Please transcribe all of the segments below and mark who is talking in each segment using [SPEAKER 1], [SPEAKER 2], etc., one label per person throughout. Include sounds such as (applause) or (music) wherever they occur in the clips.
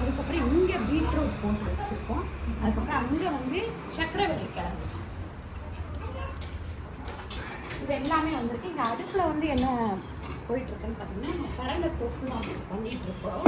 [SPEAKER 1] அதுக்கப்புறம் இங்கே பீட்ரூட் போட்டு வச்சுருக்கோம். அதுக்கப்புறம் அங்கே வந்து சக்கரவள்ளி கிழங்கு. இது எல்லாமே வந்துருக்கு. இங்கே அடுப்பில் வந்து என்ன போயிட்டுருக்குன்னு பார்த்தீங்கன்னா நம்ம பரண்ட தொக்குலாம் பண்ணிட்டு இருக்கோம்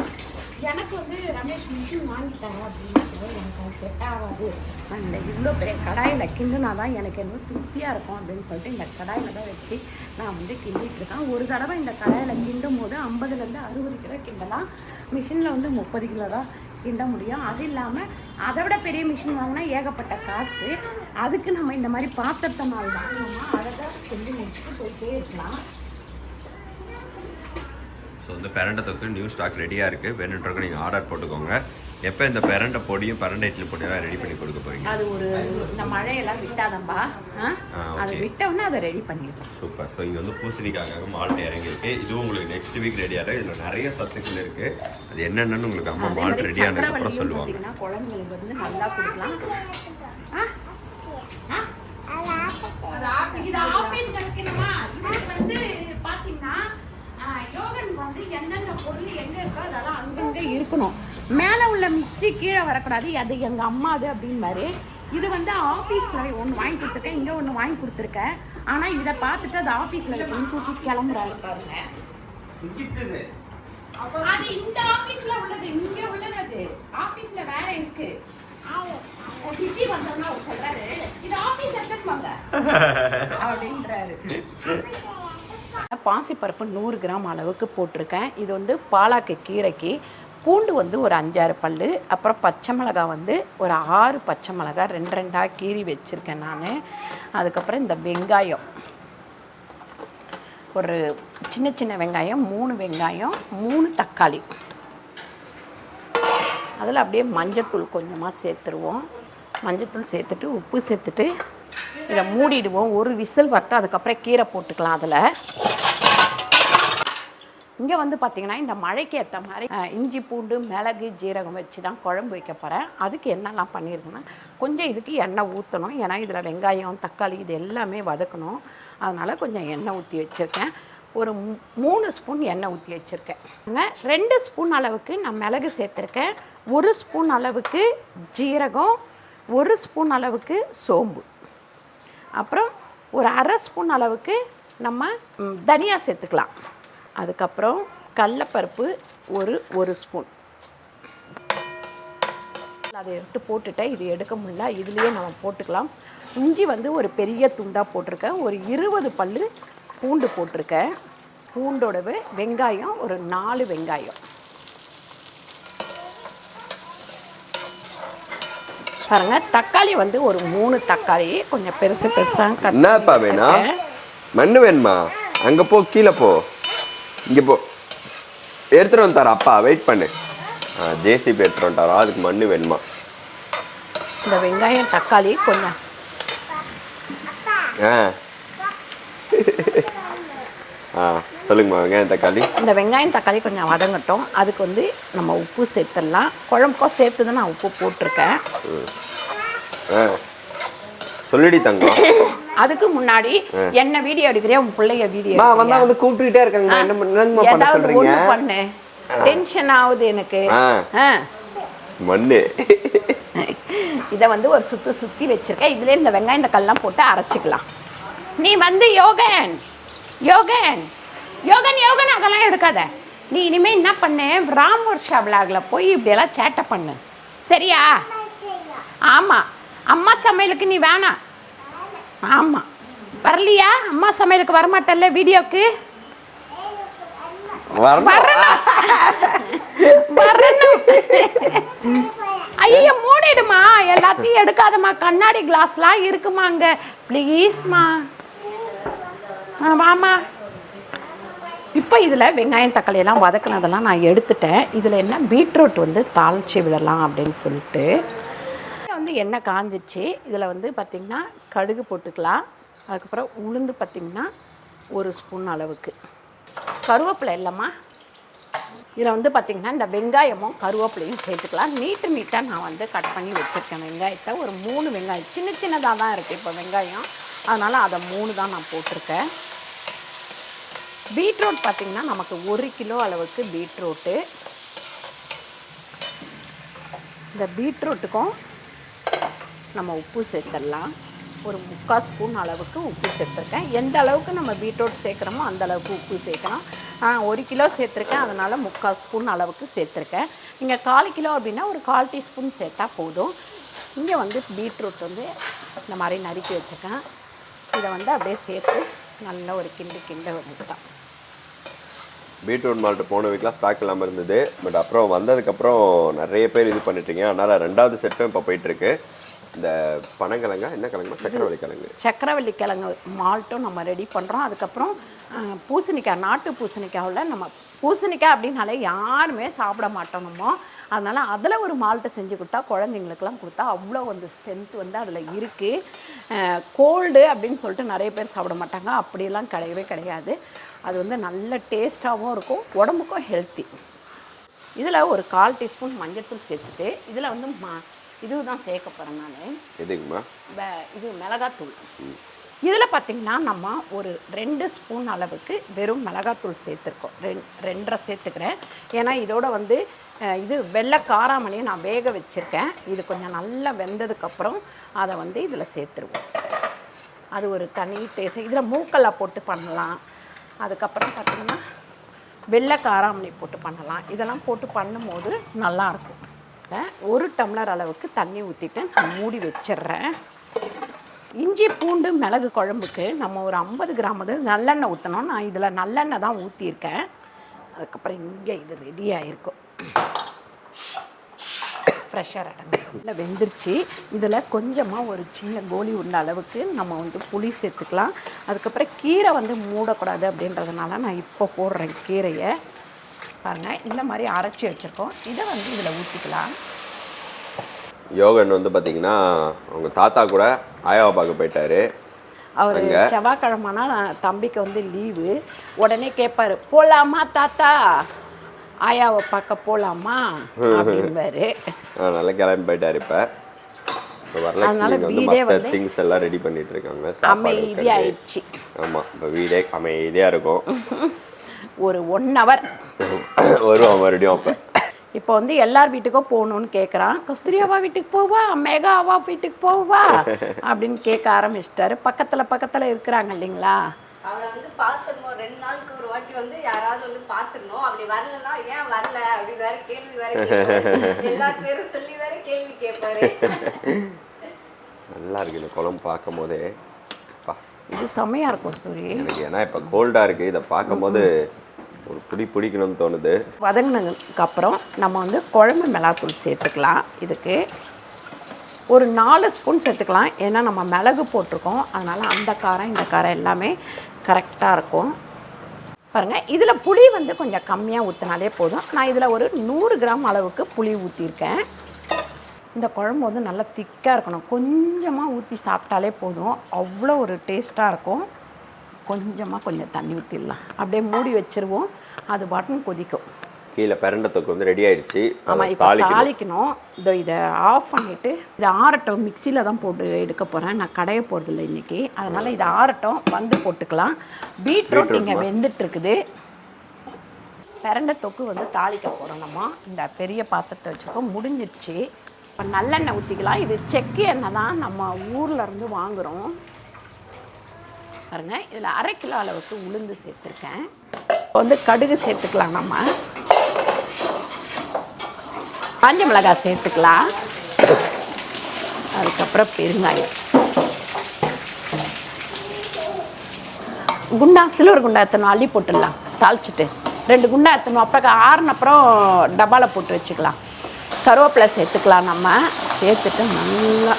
[SPEAKER 1] எனக்கு வந்து ரமேஷ் மிஷின் வாங்கிட்டாங்க அப்படின்னு எனக்கு அது செட் ஆகாது. நான் இந்த இவ்வளோ பெரிய கடாயில் கிண்டுனா தான் எனக்கு என்ன திருப்தியாக இருக்கும் அப்படின்னு சொல்லிட்டு இந்த கடாயில் தான் வச்சு நான் வந்து கிண்டிகிட்ருக்கேன் இருக்கேன் ஒரு தடவை இந்த கடாயில் கிண்டும் போது ஐம்பதுலேருந்து அறுபது கிலோ கிண்டலாம். மிஷினில் வந்து முப்பது கிலோ தான் கிண்ட முடியும். அது இல்லாமல் அதை விட பெரிய மிஷின் வாங்கினா ஏகப்பட்ட காசு. அதுக்கு நம்ம இந்த மாதிரி பாத்திரத்தை மாதிரி வாங்கினோம்னா அதை தான் செஞ்சு முடிச்சுட்டு போயிட்டே இருக்கலாம்.
[SPEAKER 2] ஸோ இந்த பெரண்டை தொக்கு நியூ ஸ்டாக் ரெடியாக இருக்குது வேணுன்றவங்க நீங்கள் ஆர்டர் போட்டுக்கோங்க. எப்போ இந்த பெரண்டை பொடியும் பெரண்டை இட்லி பொடியெல்லாம் ரெடி பண்ணி கொடுக்க போறீங்க?
[SPEAKER 1] அது ஒரு இந்த மழையெல்லாம் விட்டாதம்பா அதை. விட்டோன்னே அதை ரெடி பண்ணிடுவோம்.
[SPEAKER 2] சூப்பர். ஸோ இங்கே வந்து பூசணிக்காக மால்ட் இறங்கியிருக்கு. இதுவும் உங்களுக்கு நெக்ஸ்ட் வீக் ரெடியாக இருக்கு இதில் நிறைய சத்துக்கள் இருக்குது அது என்னென்னு உங்களுக்கு அம்மா மால்ட் ரெடி ஆனதுக்கப்புறம் சொல்லுவாங்க.
[SPEAKER 1] குழந்தைங்களுக்கு வந்து நல்லா கொடுக்கலாம். ஆ? ஆ? அது ஆபீஸ் இது ஆபீஸ் கிடைக்கணுமா இது வந்து பாத்தீங்கன்னா யோகன் வந்து என்னென்ன பொருள் எங்க இருக்கோ அதெல்லாம் அங்கங்க இருக்கணும். மேலே உள்ள மிக்ஸி கீழே வரக்கூடாது அது எங்க அம்மாது அப்படின்னாரு இது வந்து ஆஃபீஸில் ஒன்று வாங்கி கொடுத்துருக்கேன் இங்கே ஒன்று வாங்கி கொடுத்துருக்கேன். ஆனால் இதை பார்த்துட்டு அது ஆஃபீஸில் இருக்கணும் தூக்கி கிளம்புறாரு பாருங்க. அது இந்த ஆபீஸ்ல உள்ளது இங்க உள்ளது. அது ஆபீஸ்ல வேற இருக்கு. வந்தோம்னா அவர் சொல்றாரு இது (laughs) அப்படின்றாரு. பாசிப்பருப்பு நூறு கிராம் அளவுக்கு போட்டிருக்கேன். இது வந்து பாலாக்கு கீரைக்கு பூண்டு வந்து ஒரு அஞ்சாறு பல் அப்புறம் பச்சை மிளகாய் வந்து ஒரு ஆறு பச்சை மிளகாய் ரெண்டு ரெண்டாக கீறி வச்சுருக்கேன் நான். அதுக்கப்புறம் இந்த வெங்காயம். ஒரு சின்ன சின்ன வெங்காயம் மூணு வெங்காயம் மூணு தக்காளி. அதில் அப்படியே மஞ்சத்தூள் கொஞ்சமாக சேர்த்துருவோம். மஞ்சத்தூள் சேர்த்துட்டு உப்பு சேர்த்துட்டு இதை மூடிடுவோம். ஒரு விசில் வரட்டும் அதுக்கப்புறம் கீரை போட்டுக்கலாம் அதில். இங்கே வந்து பார்த்திங்கன்னா இந்த மழைக்கு ஏற்ற மாதிரி இஞ்சி பூண்டு மிளகு ஜீரகம் வச்சு தான் குழம்பு வைக்க போகிறேன் அதுக்கு என்னெல்லாம் பண்ணியிருக்கேன்னா கொஞ்சம் இதுக்கு எண்ணெய் ஊற்றணும் ஏன்னா இதில் வெங்காயம் தக்காளி இது எல்லாமே வதக்கணும். அதனால் கொஞ்சம் எண்ணெய் ஊற்றி வச்சுருக்கேன். ஒரு மூணு ஸ்பூன் எண்ணெய் ஊற்றி வச்சுருக்கேன். ரெண்டு ஸ்பூன் அளவுக்கு நான் மிளகு சேர்த்துருக்கேன். ஒரு ஸ்பூன் அளவுக்கு ஜீரகம் ஒரு ஸ்பூன் அளவுக்கு சோம்பு. அப்புறம் ஒரு அரை ஸ்பூன் அளவுக்கு நம்ம தனியாக தனியா சேர்த்துக்கலாம். அதுக்கப்புறம் கடலப்பருப்பு ஒரு ஒரு ஸ்பூன். அதை எடுத்து போட்டுட்டேன். இது எடுக்க முடியல. இதுலேயே நம்ம போட்டுக்கலாம். இஞ்சி வந்து ஒரு பெரிய துண்டாக போட்டிருக்கேன். ஒரு இருபது பல்லு பூண்டு போட்டிருக்கேன். பூண்டோடவே வெங்காயம் ஒரு நாலு வெங்காயம். பாருங்க தக்காளி வந்து ஒரு மூணு தக்காளி. கொஞ்சம் பெருசு பெருசாக கட்
[SPEAKER 2] என்னப்பா வேணும்? மண்ணு வேணுமா? அங்கே போ கீழே போ. இங்கே போ. எடுத்துகிட்டு வந்துட்டார் அப்பா. வெயிட் பண்ணு. ஜேசிபி எடுத்துகிட்டு வந்துட்டாரா. அதுக்கு மண்ணு வேணுமா?
[SPEAKER 1] இந்த வெங்காயம் தக்காளி கொஞ்சம்
[SPEAKER 2] ஆ. ஆ சொல்லுங்கம்மா. வெங்காயம் தக்காளி.
[SPEAKER 1] இந்த வெங்காயம் தக்காளி கொஞ்சம் வதங்கட்டும். அதுக்கு வந்து நம்ம உப்பு சேர்த்துடலாம். குழம்புக்கோ சேர்த்து தான் நான் உப்பு போட்டிருக்கேன்.
[SPEAKER 2] ஆ. சொல்லிடி தங்கம்.
[SPEAKER 1] அதுக்கு முன்னாடி என்ன வீடியோ எடுக்கிறியா? உன் பிள்ளைய வீடியோ
[SPEAKER 2] மா வந்தா வந்து கூப்பிட்டுக்கிட்டே இருக்காங்க என்ன பண்ண- என்னங்கம்மா பண்ண சொல்றீங்க?
[SPEAKER 1] பண்ணு. டென்ஷன் ஆகுது எனக்கு.
[SPEAKER 2] மண்ணு.
[SPEAKER 1] இதை வந்து ஒரு சுத்து சுத்தி வச்சிருக்கேன் இதுல இந்த வெங்காயம் இந்த கல்லாம் போட்டு அரைச்சிக்கலாம். நீ வந்து யோகன். யோகன். யோகன் யோகன் அதெல்லாம் எடுக்காத. நீ இனிமே என்ன பண்ணு? ராம் வர்ஷா விளாக்ல போய் இப்படியெல்லாம் சேட்டை பண்ணு. சரியா? ஆமா. அம்மா சமையலுக்கு நீ வேணாம். ஆமா. வரலையா? அம்மா சமையலுக்கு வரமாட்டல்ல வீடியோக்கு? ஐயோ மூடிடுமா? எல்லாத்தையும் எடுக்காதம்மா. கண்ணாடி கிளாஸ்லாம் இருக்குமா அங்க? ப்ளீஸ்மா. வாமா இப்போ இதில் வெங்காயம் தக்காளி எல்லாம் வதக்குனதெல்லாம் நான் எடுத்துட்டேன். இதில் என்ன பீட்ரூட் வந்து தாளித்து விடலாம் அப்படின்னு சொல்லிட்டு வந்து எண்ணெய் காஞ்சிச்சு இதில் வந்து பார்த்திங்கன்னா கடுகு போட்டுக்கலாம். அதுக்கப்புறம் உளுந்து பார்த்திங்கன்னா ஒரு ஸ்பூன் அளவுக்கு. கருவேப்பிலை இல்லைம்மா. இதில் வந்து பார்த்திங்கன்னா இந்த வெங்காயமும் கருவேப்பிலையும் சேர்த்துக்கலாம். நீட்டு நீட்டாக நான் வந்து கட் பண்ணி வச்சுருக்கேன். வெங்காயத்தை ஒரு மூணு வெங்காயம். சின்ன சின்னதாக தான் இருக்குது இப்போ வெங்காயம். அதனால் அதை மூணு தான் நான் போட்டிருக்கேன். பீட்ரூட் பார்த்திங்கன்னா நமக்கு ஒரு கிலோ அளவுக்கு பீட்ரூட்டு. இந்த பீட்ரூட்டுக்கும் நம்ம உப்பு சேர்த்துடலாம். ஒரு முக்கால் ஸ்பூன் அளவுக்கு உப்பு சேர்த்துருக்கேன். எந்த அளவுக்கு நம்ம பீட்ரூட் சேர்க்குறோமோ அந்த அளவுக்கு உப்பு சேர்க்கணும் நான் ஒரு கிலோ சேர்த்துருக்கேன். அதனால் முக்கால் ஸ்பூன் அளவுக்கு சேர்த்துருக்கேன். நீங்கள் கால் கிலோ அப்படின்னா ஒரு கால் டீஸ்பூன் சேர்த்தா போதும். இங்கே வந்து பீட்ரூட் வந்து இந்த மாதிரி நறுக்கி வச்சுருக்கேன் இதை வந்து அப்படியே சேர்த்து நல்லா ஒரு கிண்டு கிண்ட வந்துட்டான்
[SPEAKER 2] பீட்ரூட் மால்ட்டு போன வீக்கெலாம் ஸ்டாக் இல்லாமல் இருந்தது. பட் அப்புறம் வந்ததுக்கப்புறம் நிறைய பேர் இது பண்ணிட்டீங்க. அதனால் ரெண்டாவது செட்டும் இப்போ போயிட்டுருக்கு இந்த பனங்கிழங்கா என்ன கிழங்கு சக்கரவள்ளி கிழங்கு
[SPEAKER 1] சக்கரவள்ளி கிழங்கு மால்ட்டும் நம்ம ரெடி பண்ணுறோம் அதுக்கப்புறம் பூசணிக்காய் நாட்டு பூசணிக்காவில் நம்ம பூசணிக்காய் அப்படின்னாலே யாருமே சாப்பிட மாட்டோமோ. அதனால் அதில் ஒரு மால்ட்டை செஞ்சு கொடுத்தா குழந்தைங்களுக்கெல்லாம் கொடுத்தா அவ்வளோ வந்து ஸ்ட்ரென்த் வந்து அதில் இருக்குது கோல்டு அப்படின்னு சொல்லிட்டு நிறைய பேர் சாப்பிட மாட்டாங்க. அப்படியெல்லாம் கிடையவே கிடையாது. அது வந்து நல்ல டேஸ்ட்டாகவும் இருக்கும் உடம்புக்கும் ஹெல்த்தி இதில் ஒரு கால் டீஸ்பூன் மஞ்சள் தூள் சேர்த்துட்டு இதில் வந்து ம இதுதான் சேர்க்க போகிறேன் நான்
[SPEAKER 2] எதுக்குமா
[SPEAKER 1] இது மிளகாத்தூள். இதில் பார்த்திங்கன்னா நம்ம ஒரு ரெண்டு ஸ்பூன் அளவுக்கு வெறும் மிளகாத்தூள் சேர்த்துருக்கோம். ரெண் ரெண்டரை சேர்த்துக்கிறேன். ஏன்னா இதோட வந்து இது வெள்ளை காராமணியை நான் வேக வச்சுருக்கேன். இது கொஞ்சம் நல்லா வெந்ததுக்கப்புறம் அதை வந்து இதில் சேர்த்துருவோம். அது ஒரு தனி டேஸ்ட் இதில் மூக்கல்ல போட்டு பண்ணலாம். அதுக்கப்புறம் பார்த்திங்கன்னா வெள்ளை காராமணி போட்டு பண்ணலாம். இதெல்லாம் போட்டு பண்ணும்போது நல்லாயிருக்கும். ஒரு டம்ளர் அளவுக்கு தண்ணி ஊற்றிட்டு நான் மூடி வச்சிடுறேன். இஞ்சி பூண்டு மிளகு குழம்புக்கு நம்ம ஒரு ஐம்பது கிராம் வந்து நல்லெண்ணெய் ஊற்றணும் நான் இதில் நல்லெண்ணெய் தான் ஊற்றியிருக்கேன் அதுக்கப்புறம் இங்கே இது ரெடி ஆகிருக்கும் ப்ரெஷர் அடங்கும் இல்லை வெந்துருச்சு. இதில் கொஞ்சமாக ஒரு சின்ன கோலி உள்ள அளவுக்கு நம்ம வந்து புளி சேர்த்துக்கலாம். அதுக்கப்புறம் கீரை வந்து மூடக்கூடாது அப்படின்றதுனால நான் இப்போ போடுறேன் கீரையை. பாருங்கள் இந்த மாதிரி அரைச்சி வச்சுருக்கோம். இதை வந்து இதில் ஊற்றிக்கலாம்
[SPEAKER 2] யோகன் வந்து பார்த்தீங்கன்னா அவங்க தாத்தா கூட ஆயாவை பார்க்க போயிட்டாரு.
[SPEAKER 1] அவர் செவ்வாய்க்கிழமைனா தம்பிக்கு வந்து லீவு. உடனே கேட்பாரு போலாமா தாத்தா? ஆயாவை பார்க்க போலாமா? அப்படின்பாரு.
[SPEAKER 2] அதனால கிளம்பி போயிட்டாரு இப்போ.
[SPEAKER 1] அதனால வீடே வந்து
[SPEAKER 2] திங்ஸ் எல்லாம் ரெடி பண்ணிட்டு இருக்காங்க. சாப்பாடு
[SPEAKER 1] அமைதி
[SPEAKER 2] வைக்கிறது.
[SPEAKER 1] ஆயிடுச்சு
[SPEAKER 2] ஆமாம் இப்போ வீடே அமைதியாக இருக்கும். (laughs)
[SPEAKER 1] ஒரு ஒன் ஹவர்
[SPEAKER 2] வருவோம் மறுபடியும் அப்போ.
[SPEAKER 1] இப்போ வந்து எல்லார் வீட்டுக்கும் போகணும்னு கேட்குறான் கஸ்தூரி அவா வீட்டுக்கு போவா? மேகா அவா வீட்டுக்கு போவா? அப்படின்னு கேட்க ஆரம்பிச்சிட்டாரு. பக்கத்தில் பக்கத்தில் இருக்கிறாங்க இல்லைங்களா?
[SPEAKER 3] அவரை வந்து பார்த்துடணும். ரெண்டு நாளுக்கு ஒரு வாட்டி வந்து யாராவது வந்து பார்த்துடணும். அப்படி வரலன்னா ஏன் வரல? அப்படின்னு வேற கேள்வி வேற கேட்பாரு. எல்லா பேரும் சொல்லி வேற கேள்வி கேட்பாரு.
[SPEAKER 2] நல்லா இருக்கு இந்த குழம்பு பார்க்கும் போதே பா.
[SPEAKER 1] இது செம்மையாக இருக்கும் சூரி
[SPEAKER 2] எனக்கு ஏன்னா இப்போ கோல்டாக இருக்குது இதை பார்க்கும்போது ஒரு பிடி பிடிக்கணும்னு தோணுது.
[SPEAKER 1] வதங்கினதுக்கு அப்புறம் நம்ம வந்து குழம்பு மிளகாத்தூள் சேர்த்துக்கலாம். இதுக்கு ஒரு நாலு ஸ்பூன் சேர்த்துக்கலாம். ஏன்னா நம்ம மிளகு போட்டிருக்கோம். அதனால் அந்த காரம் இந்த காரம் எல்லாமே கரெக்டாக இருக்கும். பாருங்கள் இதில் புளி வந்து கொஞ்சம் கம்மியாக ஊற்றினாலே போதும். நான் இதில் ஒரு நூறு கிராம் அளவுக்கு புளி ஊற்றிருக்கேன் இந்த குழம்பு வந்து நல்லா திக்காக இருக்கணும். கொஞ்சமாக ஊற்றி சாப்பிட்டாலே போதும். அவ்வளோ ஒரு டேஸ்ட்டாக இருக்கும். கொஞ்சமாக கொஞ்சம் தண்ணி ஊற்றிடலாம் அப்படியே மூடி வச்சிருவோம். அது பாட்டுன்னு கொதிக்கும்.
[SPEAKER 2] கீழே பிரண்டை தொக்கு வந்து ரெடி ஆயிடுச்சு.
[SPEAKER 1] ஆமாம் இப்போ
[SPEAKER 2] தாளிக்கணும்.
[SPEAKER 1] இதோ இதை ஆஃப் பண்ணிவிட்டு இதை ஆறட்டும். மிக்சியில் தான் போட்டு எடுக்க போகிறேன் நான் கடைய போகிறதில்ல இன்றைக்கி அதனால் இதை ஆறட்டும். வந்து போட்டுக்கலாம். பீட்ரூட் இங்கே வெந்துட்டு இருக்குது பிரண்டை தொக்கு வந்து தாளிக்க போகிறோம் நம்ம. இந்த பெரிய பாத்திரத்தை வச்சுருக்கோம். முடிஞ்சிடுச்சு. இப்போ நல்லெண்ணெய் ஊற்றிக்கலாம் இது செக்கு எண்ணெய் தான் நம்ம ஊரில் இருந்து வாங்குகிறோம் பாருங்க. இதில் அரை கிலோ அளவுக்கு உளுந்து சேர்த்துருக்கேன். இப்போ வந்து கடுகு சேர்த்துக்கலாம் நம்ம. காஞ்ச மிளகாய் சேர்த்துக்கலாம். அதுக்கப்புறம் பெருங்காயம். குண்டா சில்வர் குண்டா எத்தனும் அள்ளி போட்டுடலாம். தாளிச்சிட்டு. ரெண்டு குண்டா எத்தனும் அப்புறம் ஆறுன அப்புறம் டப்பாவில் போட்டு வச்சுக்கலாம். கருவேப்பிலை சேர்த்துக்கலாம் நம்ம. சேர்த்துட்டு நல்லா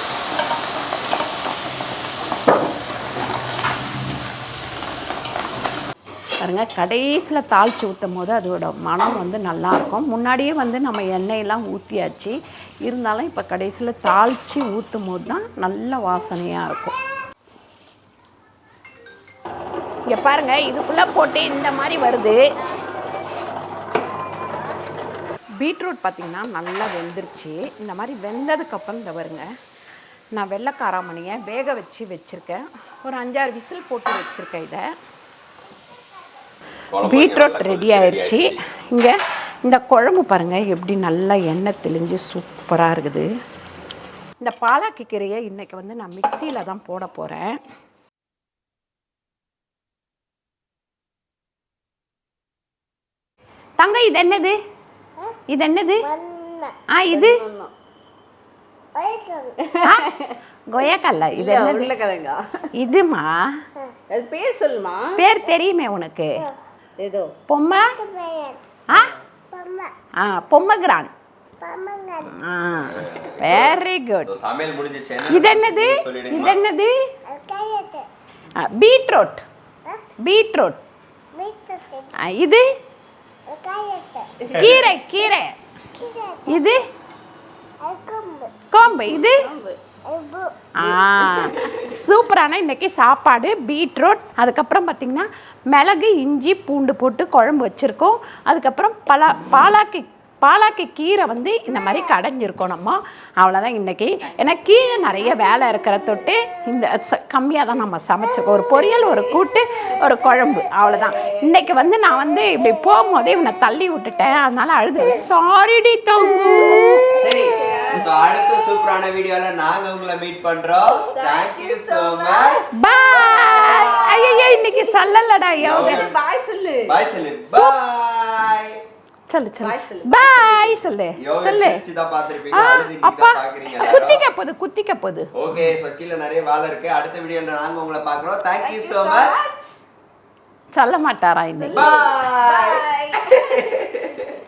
[SPEAKER 1] பாருங்க கடைசியில் தாளித்து ஊற்றும் போது அதோட மனம் வந்து நல்லாயிருக்கும். முன்னாடியே வந்து நம்ம எண்ணெயெல்லாம் ஊற்றியாச்சு இருந்தாலும் இப்போ கடைசியில் தாளித்து ஊற்றும் போது தான் நல்ல வாசனையாக இருக்கும். இங்கே பாருங்க இதுக்குள்ளே போட்டு இந்த மாதிரி வருது. பீட்ரூட் பார்த்திங்கன்னா நல்லா வெந்துருச்சு. இந்த மாதிரி வெந்ததுக்கப்புறம் இந்த வருங்க நான் வெள்ளைக்காராமணியை வேக வச்சு வச்சுருக்கேன். ஒரு அஞ்சாறு விசில் போட்டு வச்சுருக்கேன் இதை. பீட்ரூட் ரெடி ஆயிடுச்சு. இங்கே இந்த குழம்பு பாருங்கள் எப்படி நல்லா எண்ணெய் தெளிஞ்சு சூப்பராக இருக்குது. இந்த பாலாக்கு கீரையை இன்றைக்கி வந்து நான் மிக்சியில் தான் போட போகிறேன் தங்க இது என்னது? இது என்னது? ஆ இது? ஆ, கொய்யாக்கல்ல. இது என்னது? இதுமா?
[SPEAKER 3] அது பேர் சொல்லுமா?
[SPEAKER 1] பேர் தெரியுமே உனக்கு.
[SPEAKER 3] ஏதோ
[SPEAKER 1] பொம்மை ஆ ஆ பொம்மகிரான் ஆ வெரி குட் இது என்னது இது என்னது ஆ, பீட்ரூட் பீட்ரூட் ஆ, இது கீரை கீரை இது கோம்பு இது சூப்பரான இன்றைக்கி சாப்பாடு பீட்ரூட் அதுக்கப்புறம் பார்த்திங்கன்னா மிளகு இஞ்சி பூண்டு போட்டு குழம்பு வச்சுருக்கோம். அதுக்கப்புறம் பலா பாலாக்கு பாலாக்கு கீரை வந்து இந்த மாதிரி கடைஞ்சிருக்கோம் நம்ம. அவ்வளோதான் இன்றைக்கி ஏன்னா கீழே நிறைய வேலை இருக்கிற தொட்டு இந்த கம்மியாக தான் நம்ம சமைச்சிருக்கோம் ஒரு பொரியல் ஒரு கூட்டு ஒரு குழம்பு. அவ்வளோதான் இன்னைக்கு வந்து நான் வந்து இப்படி போகும்போதே இவனை தள்ளி விட்டுட்டேன். அதனால அழுது. சாரிடி தங்கு.
[SPEAKER 2] அடுத்த சூப்பரான வீடியோல நாங்க உங்களை மீட் பண்றோம். Thank you so much.
[SPEAKER 1] பாய் ஐயோ இன்னைக்கு சல்லலடா யோகா.
[SPEAKER 3] பாய் சொல்லு.
[SPEAKER 2] பாய் சொல்லு. பாய்
[SPEAKER 1] சொல்லு சொல்லு. பாய் சொல்லு. சொல்லு. அப்பா. குத்திக்க போகுது குத்திக்க போகுது
[SPEAKER 2] ஓகே சோ கீழ நிறைய வேலை இருக்கு. அடுத்த வீடியோல நாங்க உங்களை பார்க்கறோம். Thank you so much.
[SPEAKER 1] சொல்ல மாட்டாரா இன்னைக்கு?
[SPEAKER 2] Bye. (laughs)